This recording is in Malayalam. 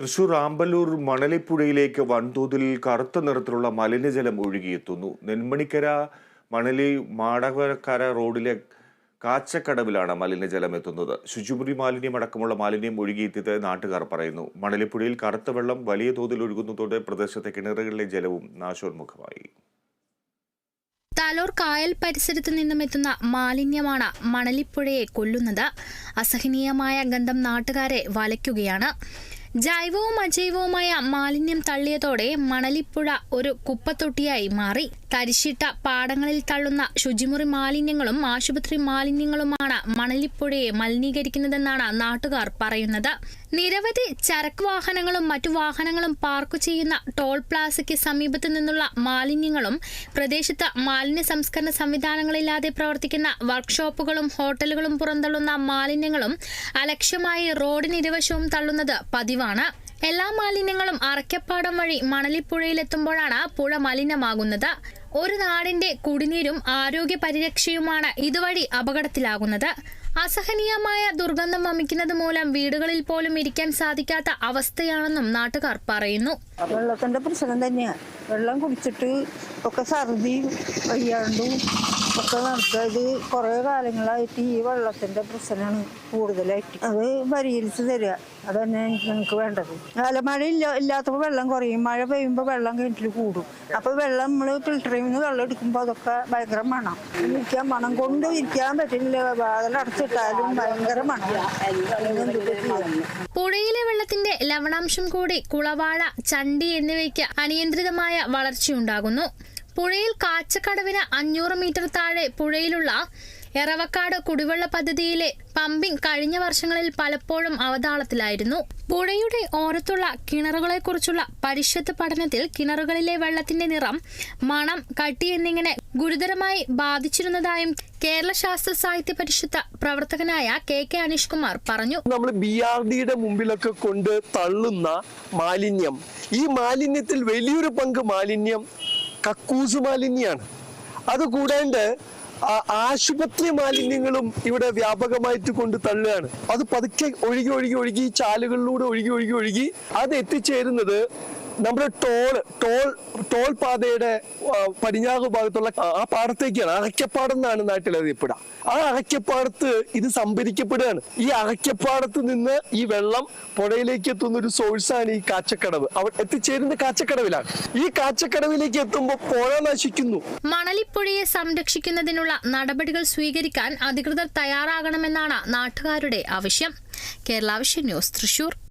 തൃശൂർ ആമ്പല്ലൂർ മണലിപ്പുഴയിലേക്ക് വൻതോതിൽ കറുത്ത നിറത്തിലുള്ള മലിനജലം ഒഴുകിയെത്തുന്നു. നെന്മണിക്കര മണലി മാടവക്കര റോഡിലെ കാച്ചക്കടവിലാണ് മലിനജലം എത്തുന്നത്. ശുചിമുറി മാലിന്യം അടക്കമുള്ള മാലിന്യം ഒഴുകിയെത്തിയത് നാട്ടുകാർ പറയുന്നു. മണലിപ്പുഴയിൽ കറുത്ത വെള്ളം വലിയ തോതിൽ ഒഴുകുന്നതോടെ പ്രദേശത്തെ കിണറുകളിലെ ജലവും നാശോന്മുഖമായി. തലോർ കായൽ പരിസരത്ത് നിന്നും എത്തുന്ന മാലിന്യമാണ് മണലിപ്പുഴയെ കൊല്ലുന്നത്. അസഹനീയമായ ഗന്ധം നാട്ടുകാരെ വലയ്ക്കുകയാണ്. ജൈവവും അജൈവവുമായ മാലിന്യം തള്ളിയതോടെ മണലിപ്പുഴ ഒരു കുപ്പത്തൊട്ടിയായി മാറി. തരിശിട്ട പാടങ്ങളിൽ തള്ളുന്ന ശുചിമുറി മാലിന്യങ്ങളും ആശുപത്രി മാലിന്യങ്ങളുമാണ് മണലിപ്പുഴയെ മലിനീകരിക്കുന്നതെന്നാണ് നാട്ടുകാർ പറയുന്നത്. നിരവധി ചരക്ക് വാഹനങ്ങളും മറ്റു വാഹനങ്ങളും പാർക്ക് ചെയ്യുന്ന ടോൾ പ്ലാസയ്ക്ക് സമീപത്തു നിന്നുള്ള മാലിന്യങ്ങളും പ്രദേശത്ത് മാലിന്യ സംസ്കരണ സംവിധാനങ്ങളില്ലാതെ പ്രവർത്തിക്കുന്ന വർക്ക്ഷോപ്പുകളും ഹോട്ടലുകളും പുറന്തള്ളുന്ന മാലിന്യങ്ങളും അലക്ഷ്യമായി റോഡിനിരുവശവും തള്ളുന്നത് പതിവാണ്. എല്ലാ മാലിന്യങ്ങളും അറക്കപ്പാടം വഴി മണലിപ്പുഴയിലെത്തുമ്പോഴാണ് പുഴ മലിനമാകുന്നത്. ഒരു നാടിന്റെ കുടിനീരും ആരോഗ്യ പരിരക്ഷയുമാണ് ഇതുവഴി അപകടത്തിലാകുന്നത്. അസഹനീയമായ ദുർഗന്ധം വമിക്കുന്നത് മൂലം വീടുകളിൽ പോലും ഇരിക്കാൻ സാധിക്കാത്ത അവസ്ഥയാണെന്നും നാട്ടുകാർ പറയുന്നു. വെള്ളത്തിന്റെ പ്രശ്നം തന്നെയാണ് വെള്ളം കുടിച്ചിട്ട് ഒക്കെ സർദി വയ്യാണ്ടും ഒക്കെ നമുക്ക് ഇത് കുറേ കാലങ്ങളായിട്ട് ഈ വെള്ളത്തിന്റെ പ്രശ്നമാണ് കൂടുതലായിട്ട്. അത് പരിഹരിച്ച് തരിക അത് തന്നെ ഞങ്ങൾക്ക് വേണ്ടത്. മഴ ഇല്ല ഇല്ലാത്തപ്പോൾ വെള്ളം കുറയും. മഴ പെയ്യുമ്പോൾ വെള്ളം കിണറ്റിൽ കൂടും. അപ്പോൾ വെള്ളം നമ്മൾ ഫിൽറ്ററിൽ നിന്ന് വെള്ളം എടുക്കുമ്പോൾ അതൊക്കെ ഭയങ്കര മണം. ഇരിക്കാൻ മണം കൊണ്ട് ഇരിക്കാൻ പറ്റില്ല വാതിലടച്ചിട്ടാലും ഭയങ്കര മണം. പുഴയിലെ വെള്ളത്തിന്റെ ലവണാംശം കൂടി കുളവാഴ ചണ്ടി എന്നിവയ്ക്ക് അനിയന്ത്രിതമായ വളർച്ചയുണ്ടാകുന്നു. പുഴയിൽ കാച്ചക്കടവിന് അഞ്ഞൂറ് മീറ്റർ താഴെ പുഴയിലുള്ള എറവക്കാട് കുടിവെള്ള പദ്ധതിയിലെ പമ്പിംഗ് കഴിഞ്ഞ വർഷങ്ങളിൽ പലപ്പോഴും അവതാളത്തിലായിരുന്നു. പുഴയുടെ ഓരത്തുള്ള കിണറുകളെക്കുറിച്ചുള്ള പരിശുദ്ധ പഠനത്തിൽ കിണറുകളിലെ വെള്ളത്തിന്റെ നിറം മണം കട്ടി എന്നിങ്ങനെ ഗുരുതരമായി ബാധിച്ചിരുന്നതായും കേരള ശാസ്ത്ര സാഹിത്യ പരിഷത്ത് പ്രവർത്തകനായ കെ കെ അനീഷ് കുമാർ പറഞ്ഞു. നമ്മൾ ബി ആർ ഡിയുടെ മുമ്പിലൊക്കെ കൊണ്ട് തള്ളുന്ന മാലിന്യം. ഈ മാലിന്യത്തിൽ വലിയൊരു പങ്ക് മാലിന്യം കക്കൂസ് മാലിന്യാണ്. അത് കൂടാണ്ട് ആശുപത്രി മാലിന്യങ്ങളും ഇവിടെ വ്യാപകമായിട്ട് കൊണ്ട് തള്ളുകയാണ്. അത് പതുക്കെ ഒഴുകി ഒഴുകി ഒഴുകി ചാലുകളിലൂടെ ഒഴുകി ഒഴുകി ഒഴുകി അത് എത്തിച്ചേരുന്നത് നമ്മുടെ ടോൾ ടോൾ ടോൾ പാതയുടെ പടിഞ്ഞാറ് ഭാഗത്തുള്ള ആ- പാടത്തേക്കാണ് അറയ്ക്കപ്പാടം നാട്ടിൽ അറിയപ്പെടുക. ആ അറയ്ക്കപ്പാടത്ത് ഇത് സംഭരിക്കപ്പെടുകയാണ്. ഈ അറയ്ക്കപ്പാടത്ത് നിന്ന് ഈ വെള്ളം പുഴയിലേക്ക് എത്തുന്ന ഒരു സോഴ്സാണ് ഈ കാച്ചക്കടവ്. അവർ എത്തിച്ചേരുന്ന കാച്ചക്കടവിലാണ്. ഈ കാച്ചക്കടവിലേക്ക് എത്തുമ്പോൾ പുഴ നശിക്കുന്നു. മണലിപ്പുഴയെ സംരക്ഷിക്കുന്നതിനുള്ള നടപടികൾ സ്വീകരിക്കാൻ അധികൃതർ തയ്യാറാകണമെന്നാണ് നാട്ടുകാരുടെ ആവശ്യം. Kerala vision news Thrissur.